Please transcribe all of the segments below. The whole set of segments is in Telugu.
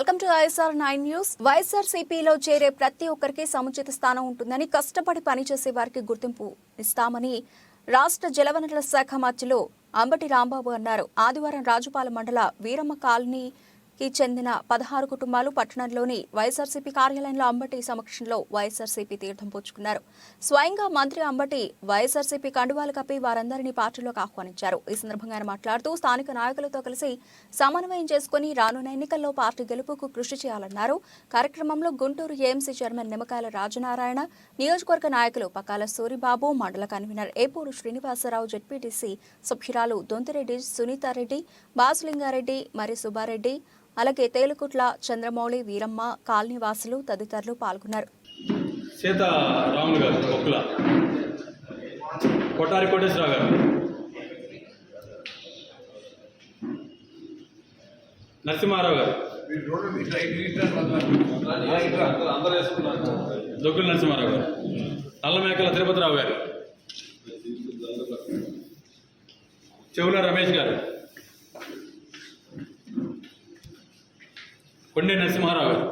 Welcome to ISR nine news YSR సిపిలో చేరే ప్రతి ఒక్కరికి సముచిత స్థానం ఉంటుందని కష్టపడి పనిచేసే వారికి గుర్తింపు ఇస్తామని రాష్ట్ర జలవనరుల శాఖ మధ్యలో అంబటి రాంబాబు అన్నారు. ఆదివారం రాజుపాలెం మండల వీరమ్మ కాలనీ కి చెందిన పదహారు కుటుంబాలు పట్టణంలోని వైఎస్ఆర్సీపీ కార్యాలయంలో అంబటి సమక్షంలో వైఎస్ఆర్సీపీ తీర్థం పుచ్చుకున్నారు. స్వయంగా మంత్రి అంబటి వైఎస్ఆర్సీపీ కండువాలు కప్పి వారందరినీ పార్టీలోకి ఆహ్వానించారు. ఈ సందర్భంగా ఆయన మాట్లాడుతూ స్థానిక నాయకులతో కలిసి సమన్వయం చేసుకుని రానున్న ఎన్నికల్లో పార్టీ గెలుపుకు కృషి చేయాలన్నారు. కార్యక్రమంలో గుంటూరు ఏఎంసీ చైర్మన్ నిమ్మకాయల రాజనారాయణ నియోజకవర్గ నాయకులు పకాల సూరిబాబు మండల కన్వీనర్ ఏపూరు శ్రీనివాసరావు జెడ్పీటీసీ సభ్యురాలు దొంతిరెడ్డి సునీతారెడ్డి బాసులింగారెడ్డి మరి సుబ్బారెడ్డి అలాగే తేలుకుట్ల చంద్రమౌళి వీరమ్మ కాలనీవాసులు తదితరులు పాల్గొన్నారు. సీత రాములు గారు ఒక్కుల కొట్టారి కోటేశ్వరరావు గారు. నరసింహారావు గారు. దొగ్గుల నరసింహారావు గారు. నల్లమేకల తిరుపతిరావు గారు. చెవుల రమేష్ గారు. కొండే నరసింహారావు గారు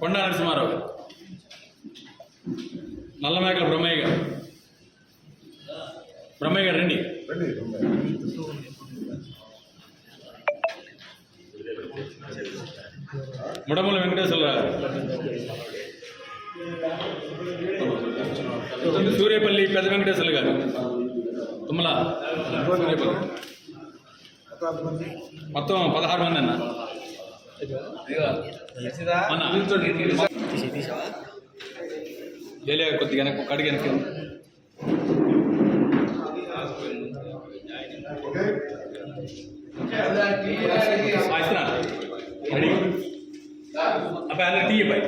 కొండా నరసింహారావు గారు నల్లమేకల బ్రహ్మయ్య గారు బ్రహ్మయ్య గారు రండి ముడమల వెంకటేశ్వర గారు సూర్యపల్లి పెద్ద వెంకటేశ్వర గారు తుమ్మల సూర్యపల్లి మొత్తం పదహారు మంది అన్న అన్న ఏలే కొద్దిగా వెనక్కి కడిగి వెనక్కి ఆ, ఇస్తున్నాను రెడీ అబ్బాయి అందరికి టీ ఇవ్వాలి